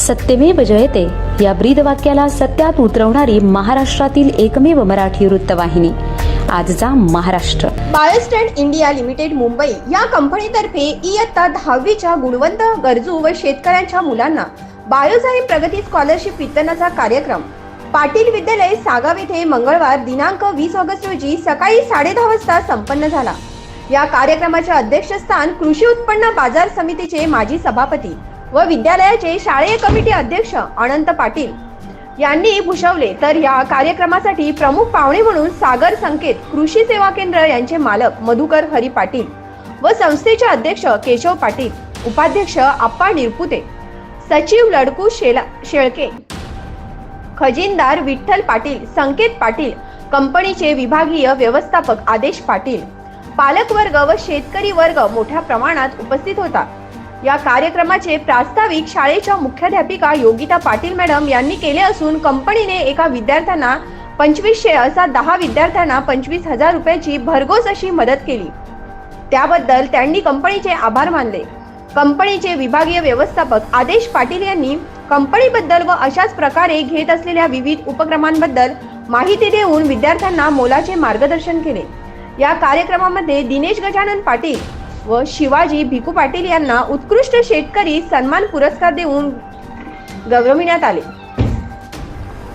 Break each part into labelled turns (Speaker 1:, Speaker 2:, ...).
Speaker 1: सत्यमेव जयते. या ब्रीद वाक्याला सत्यात उतरवणारी महाराष्ट्रातील एकमेव मराठी वृत्तवाहिनी. आजचा महाराष्ट्र.
Speaker 2: बायोस्टँड इंडिया लिमिटेड मुंबई या कंपनीतर्फे इयत्ता दहावीच्या गुणवंत गरजू व शेतकऱ्यांच्या मुलांना बायोझाईम प्रगती स्कॉलरशिप वितरणाचा कार्यक्रम. पाटील विद्यालय सागाव येथे मंगळवार दिनांक वीस ऑगस्ट रोजी सकाळी साडेदहा वाजता संपन्न झाला. या कार्यक्रमाचे अध्यक्षस्थान कृषी उत्पन्न बाजार समितीचे माजी सभापती व विद्यालयाचे शालेय कमिटी अध्यक्ष अनंत पाटील यांनी भूषवले. तर या कार्यक्रमासाठी प्रमुख पाहुणे म्हणून सागर संकेत कृषी सेवा केंद्र यांचे मालक मधुकर हरी पाटील व संस्थेचे अध्यक्ष केशव पाटील उपाध्यक्ष आप्पा निरपुते सचिव लडकू शेला शेळके खजिनदार विठ्ठल पाटील संकेत पाटील कंपनीचे विभागीय व्यवस्थापक आदेश पाटील पालकवर्ग व शेतकरी वर्ग मोठ्या प्रमाणात उपस्थित होता. या कार्यक्रमाचे प्रास्ताविक शाळेच्या मुख्याध्यापिका योगिता पाटील मॅडम यांनी केले असून कंपनीने एका विद्यार्थ्यांना पंचवीसशे असा दहा विद्यार्थ्यांना पंचवीस हजार रुपयाची भरघोस अशी मदत केली. त्याबद्दल त्यांनी कंपनीचे आभार मानले. कंपनीचे विभागीय व्यवस्थापक आदेश पाटील यांनी कंपनीबद्दल व अशाच प्रकारे घेत असलेल्या विविध उपक्रमांबद्दल माहिती देऊन विद्यार्थ्यांना मोलाचे मार्गदर्शन केले. या कार्यक्रमामध्ये दिनेश गजानन पाटील व शिवाजी भिकू पाटील यांना उत्कृष्ट शेतकरी सन्मान पुरस्कार देऊन गौरविण्यात आले.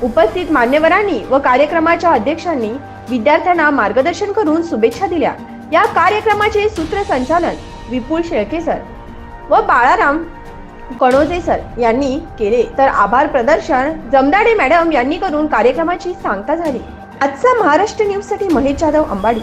Speaker 2: उपस्थित मान्यवरांनी व कार्यक्रमाच्या अध्यक्षांनी विद्यार्थ्यांना मार्गदर्शन करून शुभेच्छा दिल्या. या कार्यक्रमाचे सूत्रसंचालन विपुल शेळके सर व बाळाराम कणोजे सर यांनी केले. तर आभार प्रदर्शन जमदाडे मॅडम यांनी करून कार्यक्रमाची सांगता झाली. आजचा महाराष्ट्र न्यूजसाठी महेश जाधव अंबाडी.